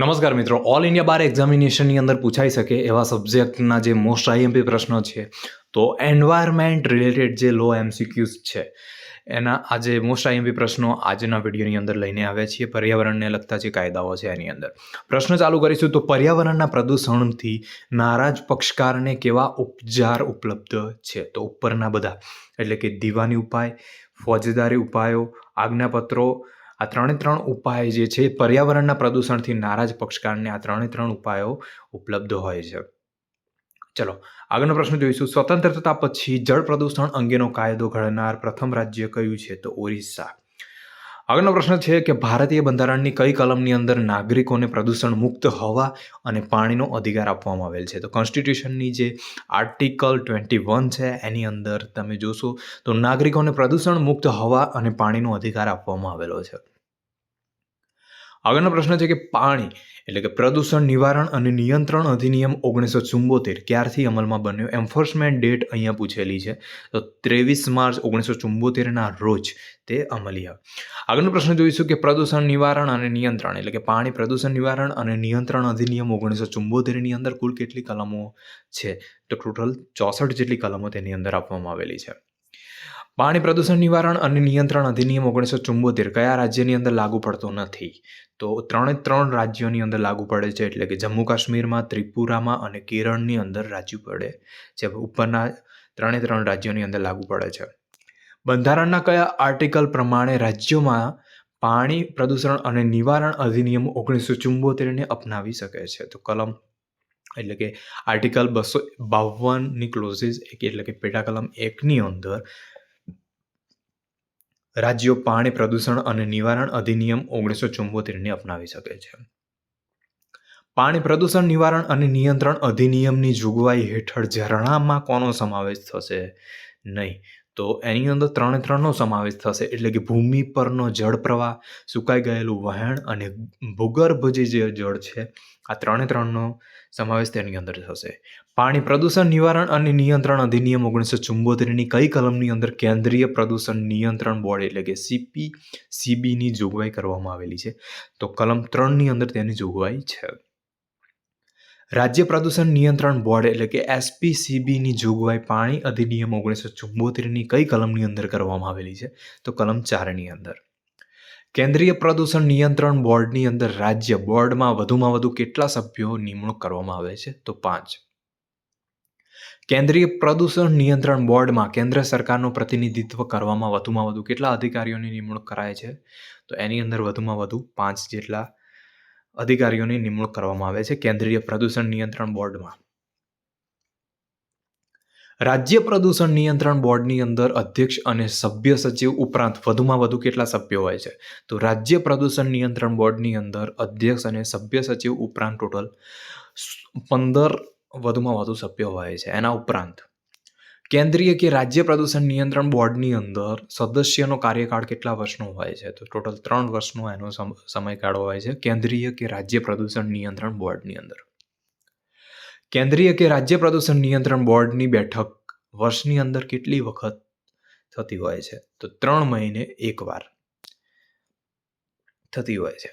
નમસ્કાર મિત્રો all India બાર એક્ઝામિનેશનની અંદર પૂછાઈ શકે એવા સબ્જેક્ટના જે મોસ્ટ આઈએમપી પ્રશ્નો છે. તો એન્વાયરમેન્ટ રિલેટેડ જે લો એમસીક્યુઝ છે, એના આજે મોસ્ટ આઈએમપી પ્રશ્નો આજના વિડીયોની અંદર લઈને આવ્યા છીએ. પર્યાવરણને લગતા જે કાયદાઓ છે એની અંદર. પ્રશ્ન ચાલુ કરીશું તો પર્યાવરણના પ્રદૂષણથી નારાજ પક્ષકારને કેવા ઉપચાર ઉપલબ્ધ છે? તો ઉપરના બધા, એટલે કે દીવાની ઉપાય, ફોજદારી ઉપાયો, આજ્ઞાપત્રો આ ત્રણે ત્રણ ઉપાય જે છે, પર્યાવરણના પ્રદૂષણથી નારાજ પક્ષકારને આ ત્રણે ત્રણ ઉપાયો ઉપલબ્ધ હોય છે. ચલો, આગળનો પ્રશ્ન જોઈશું. સ્વતંત્રતા પછી જળ પ્રદૂષણ અંગેનો કાયદો ઘડનાર પ્રથમ રાજ્ય કયું છે તો ઓરિસ્સા. આગળનો પ્રશ્ન છે કે ભારતીય બંધારણની કઈ કલમની અંદર નાગરિકોને પ્રદૂષણ મુક્ત હવા અને પાણીનો અધિકાર આપવામાં આવેલ છે? તો કોન્સ્ટિટ્યુશનની જે આર્ટિકલ ટ્વેન્ટી વન છે, એની અંદર તમે જોશો તો નાગરિકોને પ્રદૂષણ મુક્ત હવા અને પાણીનો અધિકાર આપવામાં આવેલો છે. આગળનો પ્રશ્ન છે કે પાણી, એટલે કે પ્રદૂષણ નિવારણ અને નિયંત્રણ અધિનિયમ ઓગણીસો ચુંબોતેર ક્યારથી અમલમાં બન્યો? એન્ફોર્સમેન્ટ ડેટ અહીંયા પૂછેલી છે. તો ત્રેવીસ માર્ચ ઓગણીસો ચુંબોતેરના રોજ તે અમલી આગળનો પ્રશ્ન જોઈશું કે પ્રદૂષણ નિવારણ અને નિયંત્રણ, એટલે કે પાણી પ્રદૂષણ નિવારણ અને નિયંત્રણ અધિનિયમ ઓગણીસો ચુંબોતેરની અંદર કુલ કેટલી કલમો છે? તો ટોટલ ચોસઠ જેટલી કલમો તેની અંદર આપવામાં આવેલી છે. પાણી પ્રદૂષણ નિવારણ અને નિયંત્રણ અધિનિયમ ઓગણીસો ચુંબોતેર કયા રાજ્યની અંદર લાગુ પડતો નથી? તો ત્રણે ત્રણ રાજ્યોની અંદર લાગુ પડે છે. એટલે કે જમ્મુ કાશ્મીરમાં, ત્રિપુરામાં અને કેરળની અંદર રાજ્ય પડે જે ઉપરના ત્રણે ત્રણ રાજ્યોની અંદર લાગુ પડે છે. બંધારણના કયા આર્ટિકલ પ્રમાણે રાજ્યોમાં પાણી પ્રદૂષણ અને નિવારણ અધિનિયમ ઓગણીસો ચુંબોતેરને અપનાવી શકે છે? તો કલમ, એટલે કે આર્ટિકલ બસો બાવનની ક્લોઝિસ એટલે કે પેટા કલમ એકની અંદર રાજ્યો પાણી પ્રદૂષણ અને નિવારણ અધિનિયમ ઓગણીસો ચુંબોતેરને અપનાવી શકે છે. પાણી પ્રદૂષણ, નિવારણ અને નિયંત્રણ અધિનિયમની જોગવાઈ હેઠળ ઝરણામાં કોનો સમાવેશ થશે? નહીં. તો એની અંદર ત્રણે ત્રણનો સમાવેશ થશે. એટલે કે ભૂમિ પરનો જળ પ્રવાહ, સુકાઈ ગયેલું વહેણ અને ભૂગર્ભ જે જળ છે, આ ત્રણે ત્રણનો સમાવેશ તેની અંદર થશે. પાણી પ્રદૂષણ નિવારણ અને નિયંત્રણ અધિનિયમ ઓગણીસો ચુંબોતેરની કઈ કલમની અંદર કેન્દ્રીય પ્રદૂષણ નિયંત્રણ બોર્ડ એટલે કે સીપી સીબીની જોગવાઈ કરવામાં આવેલી છે. તો કલમ ત્રણની અંદર તેની જોગવાઈ છે. રાજ્ય પ્રદૂષણ નિયંત્રણ બોર્ડ એટલે કે એસપીસીબીની જોગવાઈ પાણી અધિનિયમ ઓગણીસો ચુંબોતેરની કઈ કલમની અંદર કરવામાં આવેલી છે? તો કલમ ચારની અંદર. કેન્દ્રીય પ્રદૂષણ નિયંત્રણ બોર્ડની અંદર રાજ્ય બોર્ડમાં વધુમાં વધુ કેટલા સભ્યો નિમણૂક કરવામાં આવે છે? તો પાંચ. કેન્દ્રીય પ્રદૂષણ નિયંત્રણ બોર્ડમાં કેન્દ્ર સરકારનું પ્રતિનિધિત્વ કરવામાં વધુમાં વધુ કેટલા અધિકારીઓની નિમણૂક કરાય છે? તો એની અંદર વધુમાં વધુ પાંચ જેટલા અધિકારીઓની નિમણૂક કરવામાં આવે છે કેન્દ્રીય પ્રદૂષણ નિયંત્રણ બોર્ડમાં. રાજ્ય પ્રદૂષણ નિયંત્રણ બોર્ડની અંદર અધ્યક્ષ અને સભ્ય સચિવ ઉપરાંત વધુમાં વધુ કેટલા સભ્યો હોય છે? તો રાજ્ય પ્રદૂષણ નિયંત્રણ બોર્ડની અંદર અધ્યક્ષ અને સભ્ય સચિવ ઉપરાંત ટોટલ પંદર વધુમાં વધુ સભ્યો હોય છે. એના ઉપરાંત કેન્દ્રીય કે રાજ્ય પ્રદૂષણ નિયંત્રણ બોર્ડની અંદર સદસ્યનો કાર્યકાળ કેટલા વર્ષનો હોય છે? તો ટોટલ ત્રણ વર્ષનો એનો સમયગાળો હોય છે કેન્દ્રીય કે રાજ્ય પ્રદૂષણ નિયંત્રણ બોર્ડની અંદર. કેન્દ્રીય કે રાજ્ય પ્રદૂષણ નિયંત્રણ બોર્ડની બેઠક વર્ષની અંદર કેટલી વખત થતી હોય છે? તો ત્રણ મહિને એકવાર થતી હોય છે.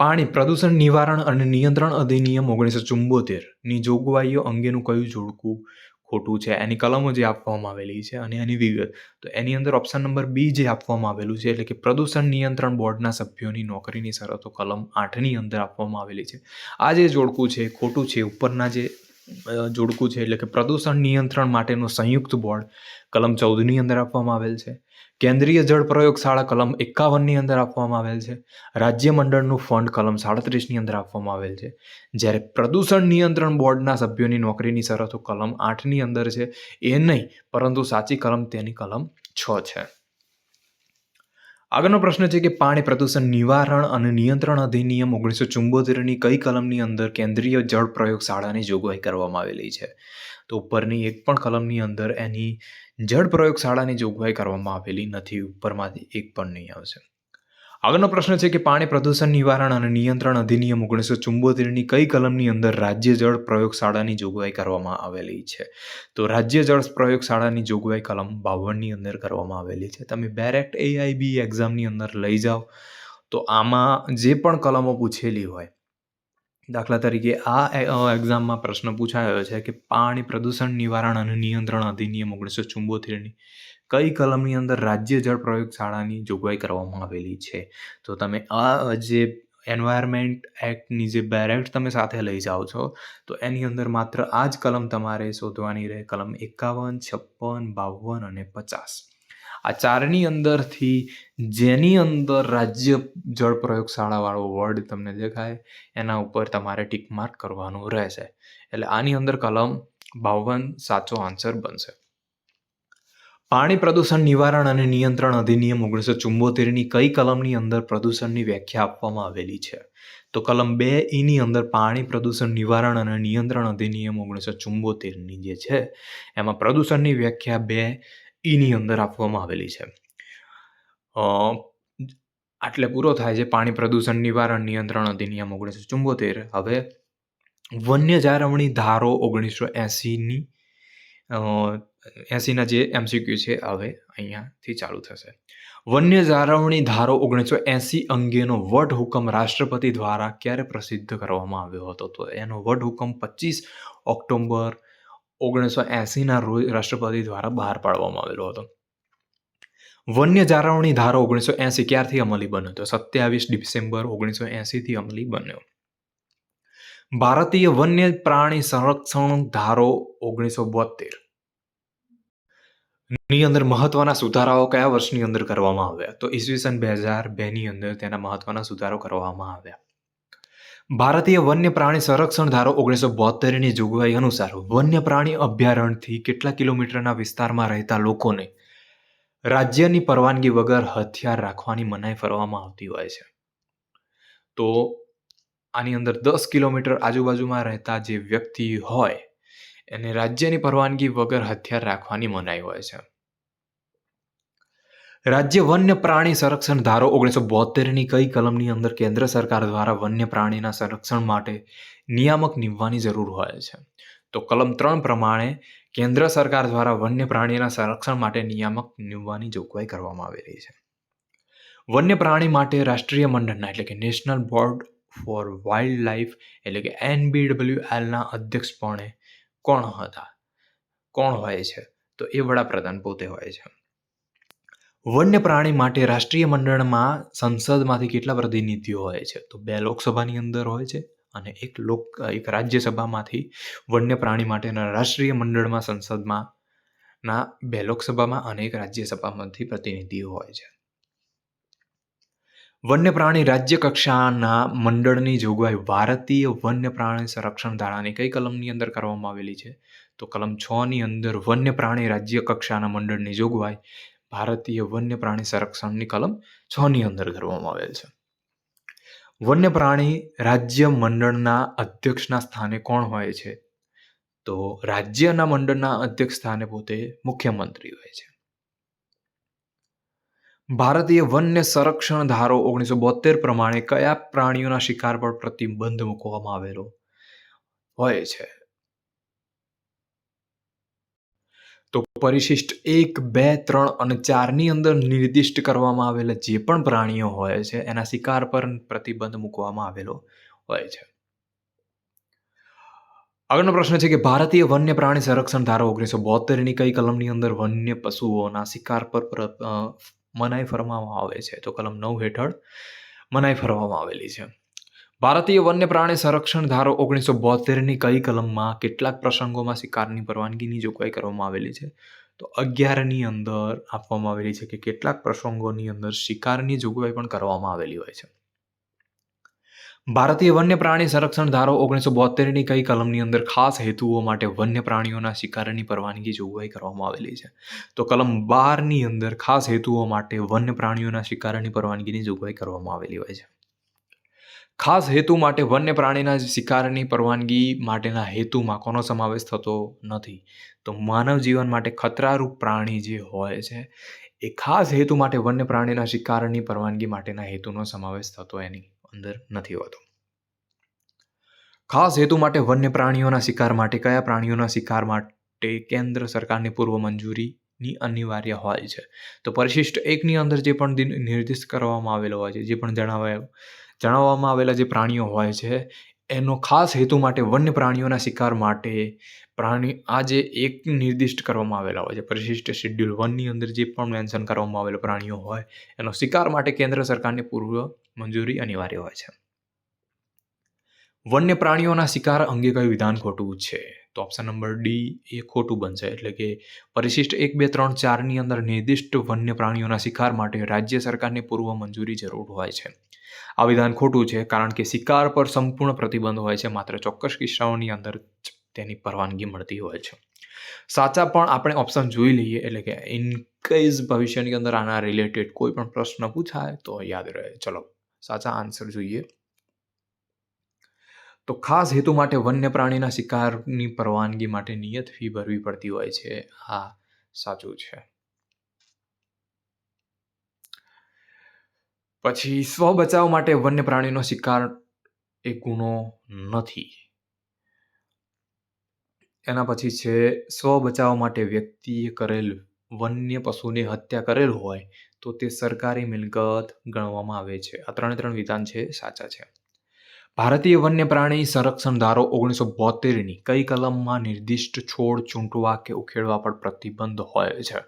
પાણી પ્રદૂષણ નિવારણ અને નિયંત્રણ અધિનિયમ ઓગણીસો ચુંબોતેરની જોગવાઈઓ અંગેનું કયું જોડકું ખોટું છે, એની કલમો જે આપવામાં આવેલી છે અને એની વિગત. તો એની અંદર ઓપ્શન નંબર બી જે આપવામાં આવેલું છે, એટલે કે પ્રદૂષણ નિયંત્રણ બોર્ડના સભ્યોની નોકરીની શરતો કલમ આઠની અંદર આપવામાં આવેલી છે. આ જે જોડકું છે, ખોટું છે, ઉપરના જે જોડકું છે, એટલે કે પ્રદૂષણ નિયંત્રણ માટેનું સંયુક્ત બોર્ડ કલમ ચૌદની અંદર આપવામાં આવેલ છે. કેન્દ્રીય જળ પ્રયોગશાળા કલમ એકાવનની અંદર આપવામાં આવેલ છે. રાજ્ય મંડળનું ફંડ કલમ સાડત્રીસની અંદર આપવામાં આવેલ છે. જ્યારે પ્રદૂષણ નિયંત્રણ બોર્ડના સભ્યોની નોકરીની શરતો કલમ આઠની અંદર છે. એ નહીં, પરંતુ સાચી કલમ તેની કલમ છ છે. આગળનો પ્રશ્ન છે કે પાણી પ્રદૂષણ નિવારણ અને નિયંત્રણ અધિનિયમ ઓગણીસો ચુંબોતેરની કઈ કલમની અંદર કેન્દ્રીય જળ પ્રયોગશાળાની જોગવાઈ કરવામાં આવેલી છે? તો ઉપરની એક પણ કલમની અંદર એની જળ પ્રયોગશાળાની જોગવાઈ કરવામાં આવેલી નથી. ઉપરમાંથી એક પણ નહીં આવશે. આગળનો પ્રશ્ન છે કે પાણી પ્રદૂષણ નિવારણ અને નિયંત્રણ અધિનિયમ ઓગણીસો ચુંબોતેરની કઈ કલમની અંદર રાજ્ય જળ પ્રયોગશાળાની જોગવાઈ કરવામાં આવેલી છે? તો રાજ્ય જળ પ્રયોગશાળાની જોગવાઈ કલમ બાવનની અંદર કરવામાં આવેલી છે. તમે બેરેક્ટ એઆઈબી એક્ઝામની અંદર લઈ જાઓ. તો આમાં જે પણ કલમો પૂછેલી હોય, દાખલા તરીકે આ એક્ઝામમાં પ્રશ્ન પૂછાયો છે કે પાણી પ્રદૂષણ નિવારણ અને નિયંત્રણ અધિનિયમ ઓગણીસો ચુંબોતેરની કઈ કલમની અંદર રાજ્ય જળ પ્રયોગશાળાની જોગવાઈ કરવામાં આવેલી છે? તો તમે આ જે એન્વાયરમેન્ટ એક્ટની જે બેરેક્ટ તમે સાથે લઈ જાઓ છો, તો એની અંદર માત્ર આ જ કલમ તમારે શોધવાની રહે. કલમ એકાવન, છપ્પન, બાવન અને પચાસ. આ ચારની અંદરથી જેની અંદર રાજ્ય જળ પ્રયોગશાળાવાળો વર્ડ તમને દેખાય, એના ઉપર તમારે ટીક માર્ક કરવાનું રહેશે. એટલે આની અંદર કલમ બાવન સાચો આન્સર બનશે. પાણી પ્રદૂષણ નિવારણ અને નિયંત્રણ અધિનિયમ ઓગણીસો ચુંબોતેરની કઈ કલમની અંદર પ્રદૂષણની વ્યાખ્યા આપવામાં આવેલી છે? તો કલમ બે ઈની અંદર પાણી પ્રદૂષણ નિવારણ અને નિયંત્રણ અધિનિયમ ઓગણીસો ચુંબોતેરની જે છે, એમાં પ્રદૂષણની વ્યાખ્યા બે ઈની અંદર આપવામાં આવેલી છે. આટલે પૂરો થાય છે પાણી પ્રદૂષણ નિવારણ નિયંત્રણ અધિનિયમ ઓગણીસો ચુંબોતેર. હવે વન્ય જાળવણી ધારો ઓગણીસો એંસીની એંસીના જે એમસીક્યુ છે હવે અહીંયાથી ચાલુ થશે. વન્ય જાળવણી ધારો ઓગણીસો એંસી અંગેનો વટ હુકમ રાષ્ટ્રપતિ દ્વારા ક્યારે પ્રસિદ્ધ કરવામાં આવ્યો હતો? તો એનો વટ હુકમ પચીસ ઓક્ટોબર ઓગણીસો એંસીના રોજ રાષ્ટ્રપતિ દ્વારા બહાર પાડવામાં આવેલો હતો. વન્ય જાળવણી ધારો ઓગણીસો એંસી ક્યારથી અમલી બન્યો હતો સત્યાવીસ ડિસેમ્બર ઓગણીસો એંસીથી અમલી બન્યો. ભારતીય વન્ય પ્રાણી સંરક્ષણ ધારો ઓગણીસો બોતેર ની અંદર મહત્વના સુધારાઓ કયા વર્ષની અંદર કરવામાં આવ્યા? તો ઈસવીસન બે હજાર બેની અંદર તેના મહત્વના સુધારો કરવામાં આવ્યા. ભારતીય વન્ય પ્રાણી સંરક્ષણ ધારો ઓગણીસો બોતેરની જોગવાઈ અનુસાર વન્ય પ્રાણી અભયારણ્યથી કેટલા કિલોમીટરના વિસ્તારમાં રહેતા લોકોને રાજ્યની પરવાનગી વગર હથિયાર રાખવાની મનાઈ ફરવામાં આવતી હોય છે? તો આની અંદર દસ કિલોમીટર આજુબાજુમાં રહેતા જે વ્યક્તિ હોય એને રાજ્યની પરવાનગી વગર હથિયાર રાખવાની મનાઈ હોય છે. રાજ્ય વન્ય પ્રાણી સંરક્ષણ ધારો ઓગણીસો બોતેરની કઈ કલમની અંદર કેન્દ્ર સરકાર દ્વારા વન્ય પ્રાણીના સંરક્ષણ માટે નિયામક નીમવાની જરૂર હોય છે? તો કલમ ત્રણ પ્રમાણે કેન્દ્ર સરકાર દ્વારા વન્ય પ્રાણીના સંરક્ષણ માટે નિયામક નીમવાની જોગવાઈ કરવામાં આવેલી છે. વન્ય પ્રાણી માટે રાષ્ટ્રીય મંડળના એટલે કે national board for Wildlife એટલે કે એનબીડબ્લ્યુએલના અધ્યક્ષપણે કોણ હતા? કોણ હોય છે? તો એ વડાપ્રધાન પોતે હોય છે. વન્ય પ્રાણી માટે રાષ્ટ્રીય મંડળમાં સંસદમાંથી કેટલા પ્રતિનિધિઓ હોય છે? તો બે લોકસભાની અંદર હોય છે અને એક લોક, એક રાજ્યસભામાંથી વન્ય પ્રાણી માટેના રાષ્ટ્રીય મંડળમાં સંસદમાં ના, બે લોકસભામાં અને એક રાજ્યસભામાંથી પ્રતિનિધિઓ હોય છે. વન્ય પ્રાણી રાજ્ય કક્ષાના મંડળની જોગવાઈ ભારતીય વન્ય પ્રાણી સંરક્ષણ ધારાની કઈ કલમની અંદર કરવામાં આવેલી છે? તો કલમ છ ની અંદર વન્ય પ્રાણી રાજ્ય કક્ષાના મંડળની જોગવાઈ ભારતીય વન્ય પ્રાણી સંરક્ષણની કલમ છ ની અંદર કરવામાં આવેલ છે. વન્ય પ્રાણી રાજ્ય મંડળના અધ્યક્ષના સ્થાને કોણ હોય છે? તો રાજ્યના મંડળના અધ્યક્ષ સ્થાને પોતે મુખ્યમંત્રી હોય છે. ભારતીય વન્ય સંરક્ષણ ધારો ઓગણીસો બોતેર પ્રમાણે કયા પ્રાણીઓના શિકાર પર પ્રતિબંધ મૂકવામાં આવેલો હોય છે? તો પરિશિષ્ટ એક, બે, ત્રણ અને ચારની અંદર નિર્દિષ્ટ કરવામાં આવેલા જે પણ પ્રાણીઓ હોય છે, એના શિકાર પર પ્રતિબંધ મૂકવામાં આવેલો હોય છે. આગળનો પ્રશ્ન છે કે ભારતીય વન્ય પ્રાણી સંરક્ષણ ધારો ઓગણીસો બોતેરની કઈ કલમની અંદર વન્ય પશુઓના શિકાર પર મનાઈ ફરવામાં આવે છે. તો કલમ નવ હેઠળ મનાઈ ફરવામાં આવેલી છે. ભારતીય વન્ય પ્રાણી સંરક્ષણ ધારો ઓગણીસો બોતેરની કઈ કલમમાં કેટલાક પ્રસંગોમાં શિકારની પરવાનગીની જોગવાઈ કરવામાં આવેલી છે? તો અગિયારની અંદર આપવામાં આવેલી છે કે કેટલાક પ્રસંગોની અંદર શિકારની જોગવાઈ પણ કરવામાં આવેલી હોય છે. ભારતીય વન્ય પ્રાણી સંરક્ષણ ધારો ઓગણીસો બોતેરની કઈ કલમની અંદર ખાસ હેતુઓ માટે વન્ય પ્રાણીઓના શિકારની પરવાનગી જોગવાઈ કરવામાં આવેલી છે. તો કલમ બારની અંદર ખાસ હેતુઓ માટે વન્ય પ્રાણીઓના શિકારની પરવાનગીની જોગવાઈ કરવામાં આવેલી હોય છે. ખાસ હેતુ માટે વન્ય પ્રાણીના શિકારની પરવાનગી માટેના હેતુમાં કોનો સમાવેશ થતો નથી? તો માનવ જીવન માટે ખતરારૂપ પ્રાણી જે હોય છે, એ ખાસ હેતુ માટે વન્ય પ્રાણીના શિકારની પરવાનગી માટેના હેતુનો સમાવેશ થતો એની અંદર નથી હોતો. ખાસ હેતુ માટે વન્ય પ્રાણીઓના શિકાર માટે કયા પ્રાણીઓના શિકાર માટે કેન્દ્ર સરકારની પૂર્વ મંજૂરીની અનિવાર્ય હોય છે? તો પરિશિષ્ટ એકની અંદર જે પણ નિર્દિષ્ટ કરવામાં આવેલો હોય છે, જે પણ જણાવાય જણાવવામાં આવેલા જે પ્રાણીઓ હોય છે, એનો ખાસ હેતુ માટે વન્ય પ્રાણીઓના શિકાર માટે પ્રાણી આ જે એક નિર્દિષ્ટ કરવામાં આવેલા હોય છે. પરિશિષ્ટ શેડ્યુલ વનની અંદર જે પણ મેન્શન કરવામાં આવેલા પ્રાણીઓ હોય, એનો શિકાર માટે કેન્દ્ર સરકારની પૂર્વ મંજૂરી અનિવાર્ય હોય છે. વન્ય પ્રાણીઓના શિકાર અંગે કયું વિધાન ખોટું છે? તો ઓપ્શન નંબર ડી એ ખોટું બનશે, એટલે કે પરિશિષ્ટ એક, બે, ત્રણ, ચારની અંદર નિર્દિષ્ટ વન્ય પ્રાણીઓના શિકાર માટે રાજ્ય સરકારની પૂર્વ મંજૂરી જરૂર હોય છે. આ વિધાન ખોટું છે કારણ કે શિકાર પર સંપૂર્ણ પ્રતિબંધ હોય છે, માત્ર ચોક્કસ કિસ્સાઓની અંદર તેની પરવાનગી મળતી હોય છે. સાચા પણ આપણે ઓપ્શન જોઈ લઈએ, એટલે કે ઇન કેસ ભવિષ્યની અંદર આના રિલેટેડ કોઈ પણ પ્રશ્ન પૂછાય તો યાદ રહે. ચલો સાચા આન્સર જોઈએ. તો ખાસ હેતુ માટે વન્ય પ્રાણીના શિકારની પરવાનગી માટે નિયત ફી ભરવી પડતી હોય છે. આ સાચું છે. પછી સ્વ બચાવ માટે વન્ય પ્રાણીનો શિકાર એ ગુનો નથી. એના પછી છે, સ્વ બચાવ માટે વ્યક્તિએ કરેલ વન્ય પશુની હત્યા કરેલ હોય તો તે સરકારી મિલકત ગણવામાં આવે છે. આ ત્રણે ત્રણ વિધાન છે, સાચા છે. ભારતીય વન્ય પ્રાણી સંરક્ષણ ધારો ઓગણીસો બોતેરની કઈ કલમમાં નિર્દિષ્ટ છોડ ચૂંટવા કે ઉખેડવા પર પ્રતિબંધ હોય છે?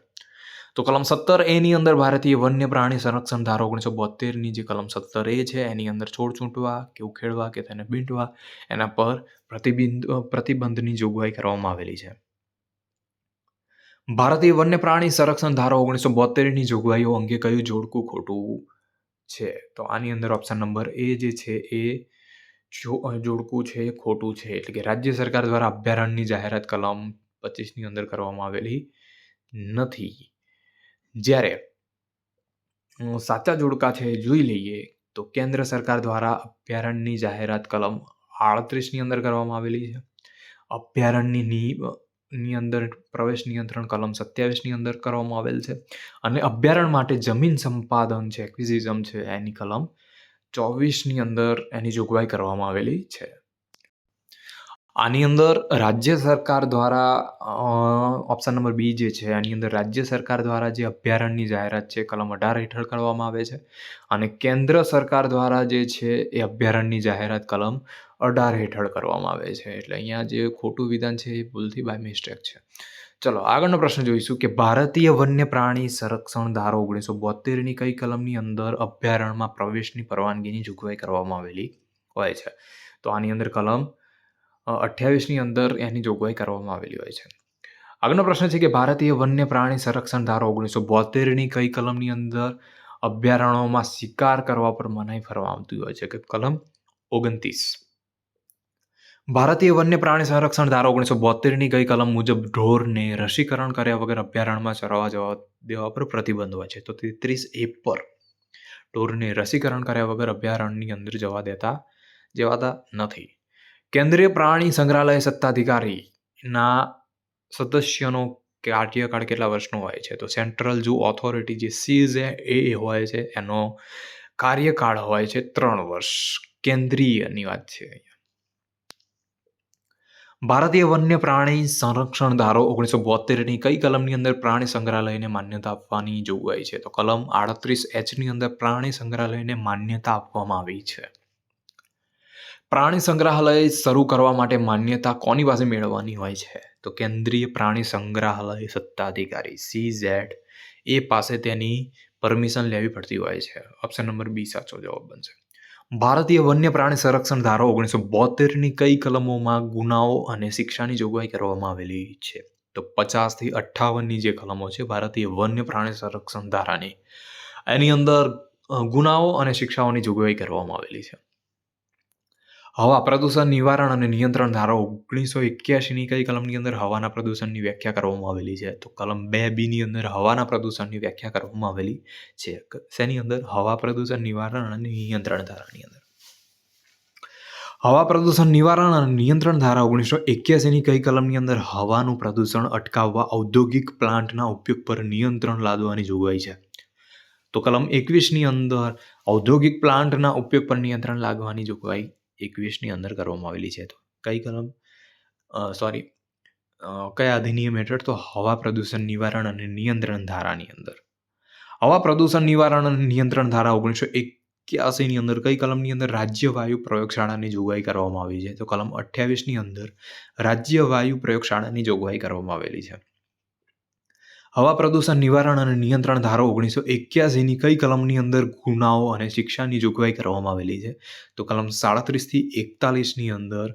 તો કલમ સત્તર એની અંદર ભારતીય વન્ય પ્રાણી સંરક્ષણ ધારો ઓગણીસો બોતેરની જે કલમ સત્તર એ છે, એની અંદર છોડ ચૂંટવા કે ઉખેડવા કે તેને બીંટવા, એના પર પ્રતિબિંદ પ્રતિબંધની જોગવાઈ કરવામાં આવેલી છે. ભારતીય વન્ય પ્રાણી સંરક્ષણ ધારો ઓગણીસો બોતેરની જોગવાઈઓ અંગે કયું જોડકું ખોટું છે? તો આની અંદર ઓપ્શન નંબર એ જે છે એ જોડકું છે, ખોટું છે. એટલે કે રાજ્ય સરકાર દ્વારા અભયારણ્યની જાહેરાત કલમ પચીસની અંદર કરવામાં આવેલી નથી. જ્યારે સાચા જોડકા છે જોઈ લઈએ, તો કેન્દ્ર સરકાર દ્વારા અભયારણ્યની જાહેરાત કલમ આડત્રીસની અંદર કરવામાં આવેલી છે. અભયારણ્યની ની અંદર પ્રવેશ નિયંત્રણ કલમ સત્યાવીસની અંદર કરવામાં આવેલ છે. અને અભયારણ્ય માટે જમીન સંપાદન છે, એક્વિઝિઝમ છે, એની કલમ ચોવીસની અંદર એની જોગવાઈ કરવામાં આવેલી છે. આની અંદર રાજ્ય સરકાર દ્વારા ઓપ્શન નંબર બી જે છે આની અંદર રાજ્ય સરકાર દ્વારા જે અભયારણ્યની જાહેરાત છે કલમ અઢાર હેઠળ કરવામાં આવે છે. અને કેન્દ્ર સરકાર દ્વારા જે છે, એ અભયારણ્યની જાહેરાત કલમ અઢાર હેઠળ કરવામાં આવે છે. એટલે અહીંયા જે ખોટું વિધાન છે એ ભૂલથી બાય મિસ્ટેક છે. ચલો, આગળનો પ્રશ્ન જોઈશું કે ભારતીય વન્ય પ્રાણી સંરક્ષણ ધારો ઓગણીસો બોતેરની કઈ કલમની અંદર અભયારણ્યમાં પ્રવેશની પરવાનગીની જોગવાઈ કરવામાં આવેલી હોય છે? તો આની અંદર કલમ અઠ્યાવીસની અંદર એની જોગવાઈ કરવામાં આવેલી હોય છે. આગળનો પ્રશ્ન છે કે ભારતીય વન્ય પ્રાણી સંરક્ષણ ધારો ઓગણીસો બોતેરની કઈ કલમની અંદર અભયારણ્યોમાં શિકાર કરવા પર મનાઈ ફરવા આવતી હોય છે? કે કલમ ઓગણત્રીસ. ભારતીય વન્ય પ્રાણી સંરક્ષણ ધારા ઓગણીસો બોતેરની ગઈ કલમ મુજબ ઢોરને રસીકરણ કર્યા વગર અભયારણ્યમાં ચરવા જવા દેવા પર પ્રતિબંધ હોય છે. તો તેત્રીસ એ પર ઢોરને રસીકરણ કર્યા વગર અભયારણ્યની અંદર જવા દેતા જવાતા નથી. કેન્દ્રીય પ્રાણી સંગ્રહાલય સત્તાધિકારીના સદસ્યનો કાર્યકાળ કેટલા વર્ષનો હોય છે? તો સેન્ટ્રલ જુ ઓથોરિટી જે સીઝ એ હોય છે, એનો કાર્યકાળ હોય છે ત્રણ વર્ષ. કેન્દ્રીયની વાત છે અહીંયા. ભારતીય વન્ય પ્રાણી સંરક્ષણ ધારો ઓગણીસો બોતેરની કઈ કલમની અંદર પ્રાણી સંગ્રહાલયને માન્યતા આપવાની જોગવાઈ છે? તો કલમ આડત્રીસ એચની અંદર પ્રાણી સંગ્રહાલયને માન્યતા આપવામાં આવી છે. પ્રાણી સંગ્રહાલય શરૂ કરવા માટે માન્યતા કોની પાસે મેળવવાની હોય છે? તો કેન્દ્રીય પ્રાણી સંગ્રહાલય સત્તાધિકારી સી ઝેડ એ પાસે તેની પરમિશન લેવી પડતી હોય છે. ઓપ્શન નંબર બી સાચો જવાબ બનશે. ભારતીય વન્ય પ્રાણી સંરક્ષણ ધારો ઓગણીસો બોતેરની કઈ કલમોમાં ગુનાઓ અને શિક્ષાની જોગવાઈ કરવામાં આવેલી છે? તો પચાસથી અઠ્ઠાવનની જે કલમો છે, ભારતીય વન્ય પ્રાણી સંરક્ષણ ધારાની, એની અંદર ગુનાઓ અને શિક્ષાઓની જોગવાઈ કરવામાં આવેલી છે. હવા પ્રદૂષણ નિવારણ અને નિયંત્રણ ધારો ઓગણીસો એક્યાસીની કઈ કલમની અંદર હવાના પ્રદૂષણની વ્યાખ્યા કરવામાં આવેલી છે? તો કલમ બે બીની અંદર હવાના પ્રદૂષણની વ્યાખ્યા કરવામાં આવેલી છે. શેની અંદર? હવા પ્રદૂષણ નિવારણ અને નિયંત્રણ ધારાની અંદર. હવા પ્રદૂષણ નિવારણ અને નિયંત્રણ ધારા ઓગણીસો એક્યાસીની કઈ કલમની અંદર હવાનું પ્રદૂષણ અટકાવવા ઔદ્યોગિક પ્લાન્ટના ઉપયોગ પર નિયંત્રણ લાદવાની જોગવાઈ છે? તો કલમ એકવીસની અંદર ઔદ્યોગિક પ્લાન્ટના ઉપયોગ પર નિયંત્રણ લાગવાની જોગવાઈ એકવીસની અંદર કરવામાં આવેલી છે તો કઈ કલમ? સોરી કયા અધિનિયમ હેઠળ તો હવા પ્રદૂષણ નિવારણ અને નિયંત્રણ ધારાની અંદર? હવા પ્રદૂષણ નિવારણ અને નિયંત્રણ ધારા ઓગણીસો એક્યાસીની અંદર કઈ કલમની અંદર રાજ્ય વાયુ પ્રયોગશાળાની જોગવાઈ કરવામાં આવી છે? તો કલમ અઠ્યાવીસની અંદર રાજ્ય વાયુ પ્રયોગશાળાની જોગવાઈ કરવામાં આવેલી છે. હવા પ્રદૂષણ નિવારણ અને નિયંત્રણ ધારો ઓગણીસો એક્યાસીની કઈ કલમની અંદર ગુનાઓ અને શિક્ષાની જોગવાઈ કરવામાં આવેલી છે? તો કલમ સાડત્રીસથી એકતાલીસની અંદર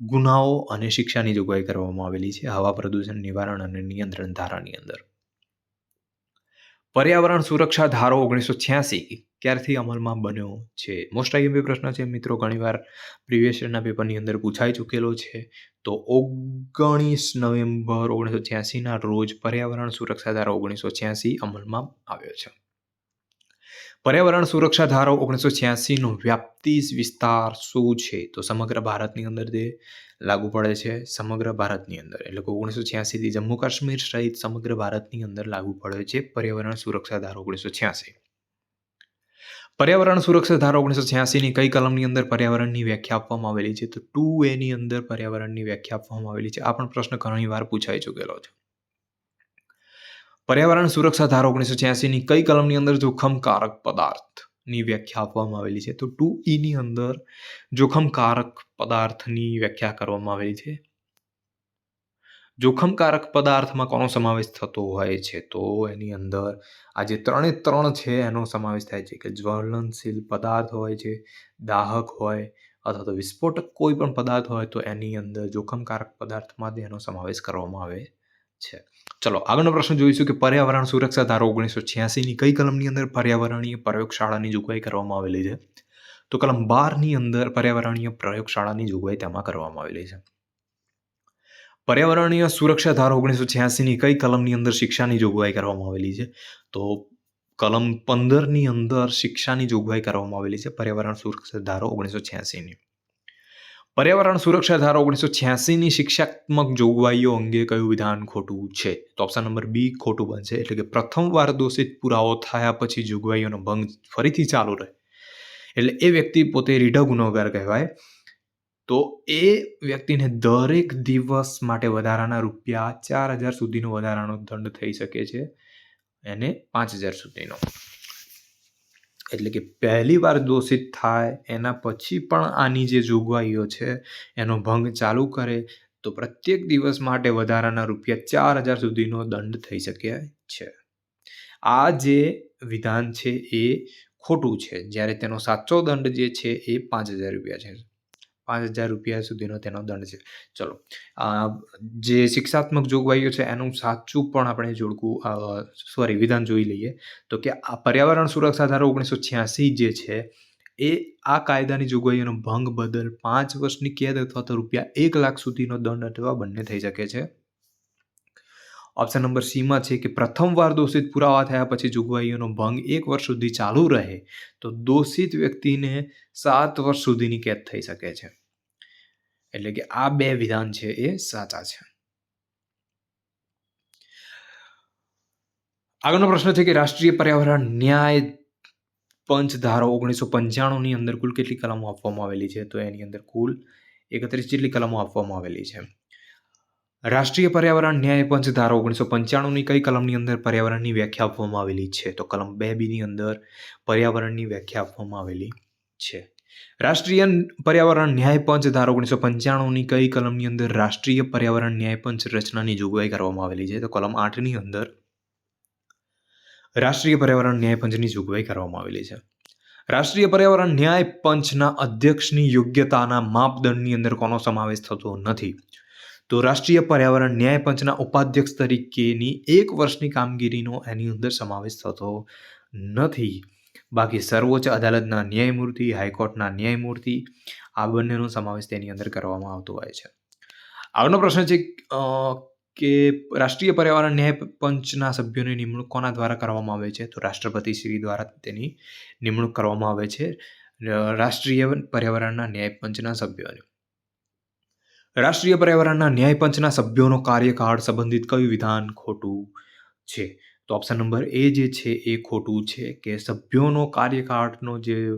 ગુનાઓ અને શિક્ષાની જોગવાઈ કરવામાં આવેલી છે હવા પ્રદૂષણ નિવારણ અને નિયંત્રણ ધારાની અંદર. પર્યાવરણ સુરક્ષા ધારો ઓગણીસો છ્યાસી. ક્યારથી અમલમાં બન્યો છે? મોસ્ટ આઈએમપી પ્રશ્ન છે, મિત્રો, ઘણીવાર પ્રીવિયસ યરના પેપરની અંદર પૂછાઈ ચૂકેલો છે. તો ઓગણીસ નવેમ્બર ઓગણીસો છ્યાસીના રોજ પર્યાવરણ સુરક્ષા ધારો ઓગણીસો છ્યાસી અમલમાં આવ્યો છે. પર્યાવરણ સુરક્ષા ધારો ઓગણીસો છ્યાસીનો વ્યાપ્તિ વિસ્તાર શું છે? તો સમગ્ર ભારતની અંદર તે લાગુ પડે છે સમગ્ર ભારતની અંદર. એટલે કે ઓગણીસો છ્યાસીથી જમ્મુ કાશ્મીર સહિત સમગ્ર ભારતની અંદર લાગુ પડે છે પર્યાવરણ સુરક્ષા ધારો ઓગણીસો છ્યાસી. પર્યાવરણ સુરક્ષા ધારો ઓગણીસો છ્યાસીની કઈ કલમની અંદર પર્યાવરણની વ્યાખ્યા આપવામાં આવેલી છે? તો ટુ એની અંદર પર્યાવરણની વ્યાખ્યા આપવામાં આવેલી છે. આ પણ પ્રશ્ન ઘણી વાર પૂછાઈ ચૂકેલો છે. પર્યાવરણ સુરક્ષા ધારો ઓગણીસો છ્યાસીની કઈ કલમની અંદર જોખમકારક પદાર્થની વ્યાખ્યા આપવામાં આવેલી છે. તો ટુ ઈની અંદર જોખમકારક પદાર્થની વ્યાખ્યા કરવામાં આવેલી છે. જોખમકારક પદાર્થમાં કોનો સમાવેશ થતો હોય છે? તો એની અંદર આ જે ત્રણે ત્રણ છે, એનો સમાવેશ થાય છે કે જ્વલનશીલ પદાર્થ હોય છે, દાહક હોય અથવા તો વિસ્ફોટક કોઈ પણ પદાર્થ હોય તો એની અંદર જોખમકારક પદાર્થમાં એનો સમાવેશ કરવામાં આવે છે. ચલો, આગળનો પ્રશ્ન જોઈશું કે પર્યાવરણ સુરક્ષા ધારો ઓગણીસો છ્યાસીની કઈ કલમની અંદર પર્યાવરણીય પ્રયોગશાળાની જોગવાઈ કરવામાં આવેલી છે? તો કલમ બારની અંદર પર્યાવરણીય પ્રયોગશાળાની જોગવાઈ તેમાં કરવામાં આવેલી છે. પર્યાવરણીય સુરક્ષા ધારો ઓગણીસો છ્યાસીની કઈ કલમની અંદર શિક્ષાની જોગવાઈ કરવામાં આવેલી છે? તો કલમ પંદરની અંદર શિક્ષાની જોગવાઈ કરવામાં આવેલી છે, પર્યાવરણ સુરક્ષા ધારો ઓગણીસો છ્યાસીની. પર્યાવરણ સુરક્ષા ધારા ઓગણીસો છ્યાસીની શિક્ષાત્મક જોગવાઈઓ અંગે કયું વિધાન ખોટું છે? તો ઓપ્શન નંબર બી ખોટું બનશે. એટલે કે પ્રથમવાર દોષિત પુરાવો થયા પછી જોગવાઈઓનો ભંગ ફરીથી ચાલુ રહે. એટલે એ વ્યક્તિ પોતે રીઢા ગુનોગાર કહેવાય. તો એ વ્યક્તિને દરેક દિવસ માટે વધારાના રૂપિયા ચાર હજાર સુધીનો વધારાનો દંડ થઈ શકે છે. એને પાંચ હજાર સુધીનો. એટલે કે પહેલી વાર દોષિત થાય, એના પછી પણ આની જે જોગવાઈઓ છે, એનો ભંગ ચાલુ કરે, તો પ્રત્યેક દિવસ માટે વધારાના રૂપિયા ચાર હજાર સુધીનો દંડ થઈ શકે છે. આ જે વિધાન છે એ ખોટું છે. જ્યારે તેનો સાચો દંડ જે છે એ પાંચ હજાર રૂપિયા છે. પાંચ હજાર રૂપિયા સુધીનો તેનો દંડ છે. ચલો જે શિક્ષાત્મક જોગવાઈઓ છે, એનું સાચું પણ આપણે જોડકું સોરી વિધાન જોઈ લઈએ. તો કે આ પર્યાવરણ સુરક્ષા ધારો ઓગણીસો છ્યાસી જે છે, એ આ કાયદાની જોગવાઈઓનો ભંગ બદલ પાંચ વર્ષની કેદ અથવા તો રૂપિયા એક લાખ સુધીનો દંડ અથવા બંને થઈ શકે છે. ઓપ્શન નંબર સીમાં છે કે પ્રથમવાર દોષિત પુરાવા થયા પછી જોગવાઈઓનો ભંગ એક વર્ષ સુધી ચાલુ રહે, તો દોષિત વ્યક્તિને સાત વર્ષ સુધીની કેદ થઈ શકે છે. એટલે કે આ બે વિધાન છે એ સાચા છે. આગળનો પ્રશ્ન છે કે રાષ્ટ્રીય પર્યાવરણ ન્યાય પંચ ધારો ઓગણીસો પંચાણુંની અંદર કુલ કેટલી કલમો આપવામાં આવેલી છે? તો એની અંદર કુલ એકત્રીસ જેટલી કલમો આપવામાં આવેલી છે. રાષ્ટ્રીય પર્યાવરણ ન્યાય પંચ ધારો ઓગણીસો પંચાણુંની કઈ કલમની અંદર પર્યાવરણની વ્યાખ્યા આપવામાં આવેલી છે? તો કલમ બે બીની અંદર પર્યાવરણની વ્યાખ્યા આપવામાં આવેલી છે. રાષ્ટ્રીય પર્યાવરણ ન્યાય પંચ ધારો ઓગણીસો પંચાણુંની કઈ કલમની અંદર રાષ્ટ્રીય પર્યાવરણ ન્યાય પંચ રચનાની જોગવાઈ કરવામાં આવેલી છે? તો કલમ આઠની અંદર રાષ્ટ્રીય પર્યાવરણ ન્યાય પંચની જોગવાઈ કરવામાં આવેલી છે. રાષ્ટ્રીય પર્યાવરણ ન્યાય પંચના અધ્યક્ષની યોગ્યતાના માપદંડની અંદર કોનો સમાવેશ થતો નથી? તો રાષ્ટ્રીય પર્યાવરણ ન્યાય પંચના ઉપાધ્યક્ષ તરીકેની એક વર્ષની કામગીરીનો એની અંદર સમાવેશ થતો નથી. બાકી સર્વોચ્ચ અદાલતના ન્યાયમૂર્તિ, હાઈકોર્ટના ન્યાયમૂર્તિ, આ બંનેનો સમાવેશ તેની અંદર કરવામાં આવતો હોય છે. આગળનો પ્રશ્ન છે કે રાષ્ટ્રીય પર્યાવરણ ન્યાય પંચના સભ્યોની નિમણૂક કોના દ્વારા કરવામાં આવે છે? તો રાષ્ટ્રપતિ શ્રી દ્વારા તેની નિમણૂક કરવામાં આવે છે રાષ્ટ્રીય પર્યાવરણના ન્યાય પંચના સભ્યોની. રાષ્ટ્રીય પર્યાવરણના ન્યાય પંચના સભ્યોનો કાર્યકાળ સંબંધિત કયું વિધાન ખોટું છે? તો ઓપ્શન નંબર એ જે છે એ ખોટું છે કે સભ્યોનો કાર્યકાળનો જે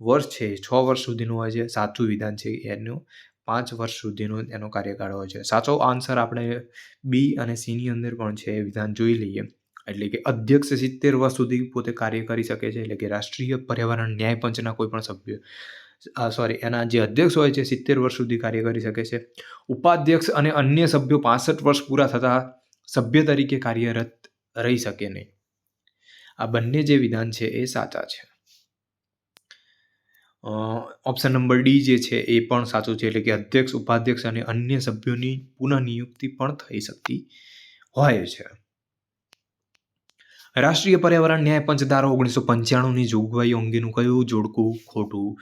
વર્ષ છે, છ વર્ષ સુધીનો હોય છે, સાચું વિધાન છે એનું, પાંચ વર્ષ સુધીનો એનો કાર્યકાળ હોય છે. સાચો આન્સર આપણે બી અને સીની અંદર પણ છે એ વિધાન જોઈ લઈએ. એટલે કે અધ્યક્ષ સિત્તેર વર્ષ સુધી પોતે કાર્ય કરી શકે છે એટલે કે રાષ્ટ્રીય પર્યાવરણ ન્યાય પંચના કોઈ પણ સભ્ય. સોરી એના જે અધ્યક્ષ હોય છે, સિત્તેર વર્ષ સુધી કાર્ય કરી શકે છે. ઉપાધ્યક્ષ અને અન્ય સભ્યો પાસઠ વર્ષ પૂરા થતાં સભ્ય તરીકે કાર્યરત રહી શકે નહીં. આ બંને જે વિધાન છે, એ સાચા છે. ઓપ્શન નંબર ડી જે છે, એ પણ સાચું છે, એટલે કે અધ્યક્ષ, ઉપાધ્યક્ષ અને અન્ય સભ્યોની પુનઃનિયુક્તિ પણ થઈ શકતી હોય છે. રાષ્ટ્રીય પર્યાવરણ ન્યાય પંચ ધારો ઓગણીસો પંચાણુંની જોગવાઈઓ અંગેનું કયું જોડકું ખોટું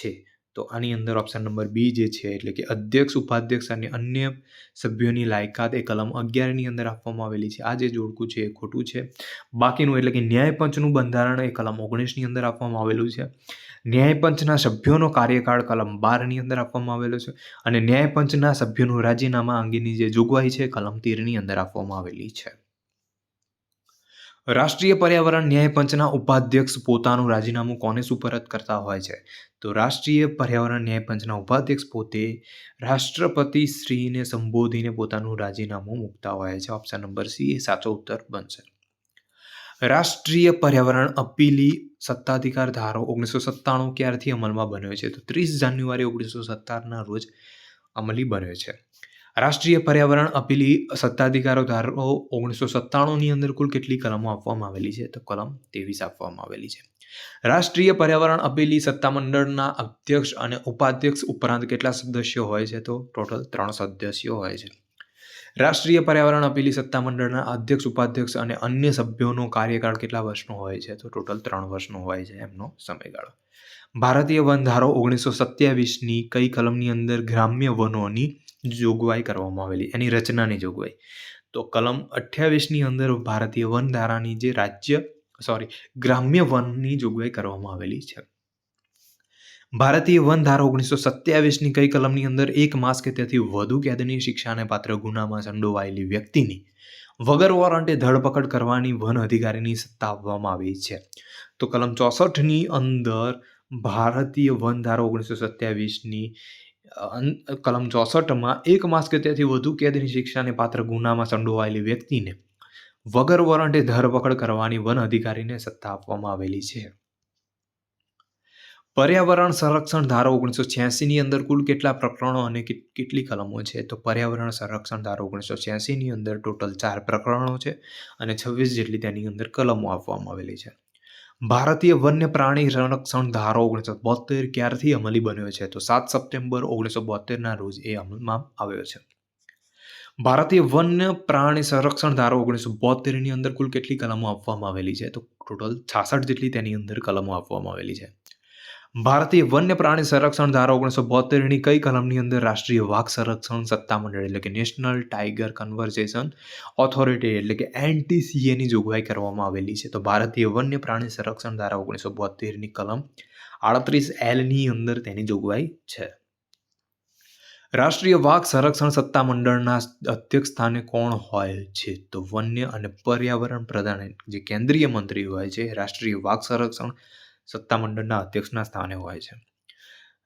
છે. તો આની અંદર ઓપ્શન નંબર બી જે છે, એટલે કે અધ્યક્ષ, ઉપાધ્યક્ષ અને અન્ય સભ્યોની લાયકાત એ કલમ અગિયારની અંદર આપવામાં આવેલી છે. આ જે જોડકું છે એ ખોટું છે. બાકીનું એટલે કે ન્યાયપંચનું બંધારણ એ કલમ ઓગણીસની અંદર આપવામાં આવેલું છે. ન્યાયપંચના સભ્યોનો કાર્યકાળ કલમ બારની અંદર આપવામાં આવેલો છે અને ન્યાયપંચના સભ્યોનું રાજીનામા અંગેની જે જોગવાઈ છે કલમ તેરની અંદર આપવામાં આવેલી છે. રાષ્ટ્રીય પર્યાવરણ ન્યાય પંચના ઉપાધ્યક્ષ પોતાનું રાજીનામું કોને સુપરત કરતા હોય છે? તો રાષ્ટ્રીય પર્યાવરણ ન્યાય પંચના ઉપાધ્યક્ષ પોતે રાષ્ટ્રપતિ શ્રીને સંબોધીને પોતાનું રાજીનામું મૂકતા હોય છે. ઓપ્શન નંબર સી એ સાચો ઉત્તર બનશે. રાષ્ટ્રીય પર્યાવરણ અપીલી સત્તાધિકાર ધારો ઓગણીસો સત્તાણું ક્યારથી અમલમાં બન્યો છે? તો ત્રીસ જાન્યુઆરી ઓગણીસો સત્તારના રોજ અમલી બન્યો છે. રાષ્ટ્રીય પર્યાવરણ અપીલી સત્તાધિકારો ધારો ઓગણીસો સત્તાણુંની અંદર કુલ કેટલી કલમો આપવામાં આવેલી છે? તો કલમ ત્રેવીસ આપવામાં આવેલી છે. રાષ્ટ્રીય પર્યાવરણ અપીલી સત્તામંડળના અધ્યક્ષ અને ઉપાધ્યક્ષ ઉપરાંત કેટલા સદસ્યો હોય છે? તો ટોટલ ત્રણ સદસ્યો હોય છે. રાષ્ટ્રીય પર્યાવરણ અપીલી સત્તામંડળના અધ્યક્ષ, ઉપાધ્યક્ષ અને અન્ય સભ્યોનો કાર્યકાળ કેટલા વર્ષનો હોય છે? તો ટોટલ ત્રણ વર્ષનો હોય છે એમનો સમયગાળો. ભારતીય વન ધારો ઓગણીસો સત્યાવીસની કઈ કલમની અંદર ગ્રામ્ય વનોની જોગવાઈ કરવામાં આવેલી, એની રચનાની જોગવાઈ. તો કલમ અઠ્યાવીસની અંદર ભારતીય વન ધારાની જે રાજ્ય સોરી ગ્રામ્ય વનની જોગવાઈ કરવામાં આવેલી છે. ભારતીય વન ધારા ઓગણીસો સત્યાવીસની કઈ કલમની અંદર એક માસ કે તેથી વધુ કેદની શિક્ષાને પાત્ર ગુનામાં સંડોવાયેલી વ્યક્તિની વગર વોરંટે ધરપકડ કરવાની વન અધિકારીની સત્તા આપવામાં આવી છે. તો કલમ ચોસઠની અંદર ભારતીય વન ધારા ઓગણીસો સત્યાવીસની કલમ ચોસઠમાં એક માસ કે તેથી વધુ કેદની શિક્ષાને પાત્ર ગુનામાં સંડોવાયેલી વ્યક્તિને વગર વોરંટે ધરપકડ કરવાની વન અધિકારીને સત્તા આપવામાં આવેલી છે. પર્યાવરણ સંરક્ષણ ધારો ઓગણીસો છ્યાસીની અંદર કુલ કેટલા પ્રકરણો અને કેટલી કલમો છે? તો પર્યાવરણ સંરક્ષણ ધારો ઓગણીસો છ્યાસીની અંદર ટોટલ ચાર પ્રકરણો છે અને છવ્વીસ જેટલી તેની અંદર કલમો આપવામાં આવેલી છે. ભારતીય વન્ય પ્રાણી સંરક્ષણ ધારો ઓગણીસો બોતેર ક્યારથી અમલી બન્યો છે? તો સાત સપ્ટેમ્બર ઓગણીસો બોતેરના રોજ એ અમલમાં આવ્યો છે. ભારતીય વન્ય પ્રાણી સંરક્ષણ ધારો ઓગણીસો બોતેરની અંદર કુલ કેટલી કલમો આપવામાં આવેલી છે? તો ટોટલ છાસઠ જેટલી તેની અંદર કલમો આપવામાં આવેલી છે. ભારતીય વન્ય પ્રાણી સંરક્ષણ ધારા ઓગણીસો બોતેરની કઈ કલમની અંદર રાષ્ટ્રીય વાઘ સંરક્ષણ સત્તામંડળ એટલે કે નેશનલ ટાઈગર કન્વર્ઝેશન ઓથોરિટી એટલે કે એનટીસીએની જોગવાઈ કરવામાં આવેલી છે. તો ભારતીય વન્ય પ્રાણી સંરક્ષણ ધારા ઓગણીસો બોતેરની કલમ આડત્રીસ એલની અંદર તેની જોગવાઈ છે. રાષ્ટ્રીય વાઘ સંરક્ષણ સત્તામંડળના અધ્યક્ષ સ્થાને કોણ હોય છે? તો વન્ય અને પર્યાવરણ પ્રધાન જે કેન્દ્રીય મંત્રી હોય છે, રાષ્ટ્રીય વાઘ સંરક્ષણ સત્તામંડળના અધ્યક્ષના સ્થાને હોય છે.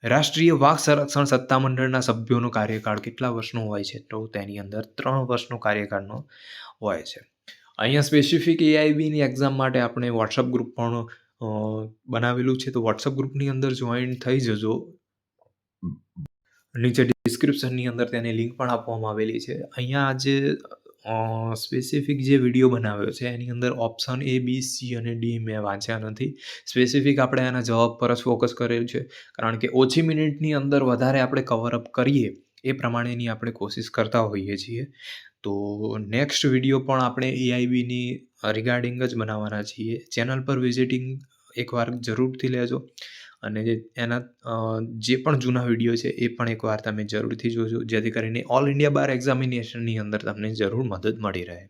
રાષ્ટ્રીય વાઘ સંરક્ષણ સત્તામંડળના સભ્યોનો કાર્યકાળ કેટલા વર્ષનો હોય છે? તો તેની અંદર ત્રણ વર્ષનો કાર્યકાળનો હોય છે. અહીંયા સ્પેસિફિક એઆઈબીની એક્ઝામ માટે આપણે વોટ્સઅપ ગ્રુપ પણ બનાવેલું છે. તો વોટ્સઅપ ગ્રુપની અંદર જોઈન થઈ જજો. નીચે ડિસ્ક્રિપ્શનની અંદર તેની લિંક પણ આપવામાં આવેલી છે. અહીંયા આજે સ્પેસિફિક જે વીડિયો બનાવ્યો છે, એની અંદર ઓપ્શન એ બી સી અને ડી મેં વાંચ્યા નથી. સ્પેસિફિક આપણે એના જવાબ પર જ ફોકસ કરેલ છે. કારણ કે ઓછી મિનિટની અંદર વધારે આપણે કવરઅપ કરીએ, એ પ્રમાણેની આપણે કોશિશ કરતા હોઈએ છીએ. તો નેક્સ્ટ વીડિયો પણ આપણે એઆઈબીની રિગાર્ડિંગ જ બનાવવાના છીએ. ચેનલ પર વિઝિટિંગ એકવાર જરૂરથી લેજો. અને એના જે પણ જૂના વીડિયો છે, એ પણ એકવાર તમે જરૂરથી જોજો. જેથી કરીને ઓલ ઇન્ડિયા બાર એક્ઝામિનેશનની અંદર તમને જરૂર મદદ મળી રહે.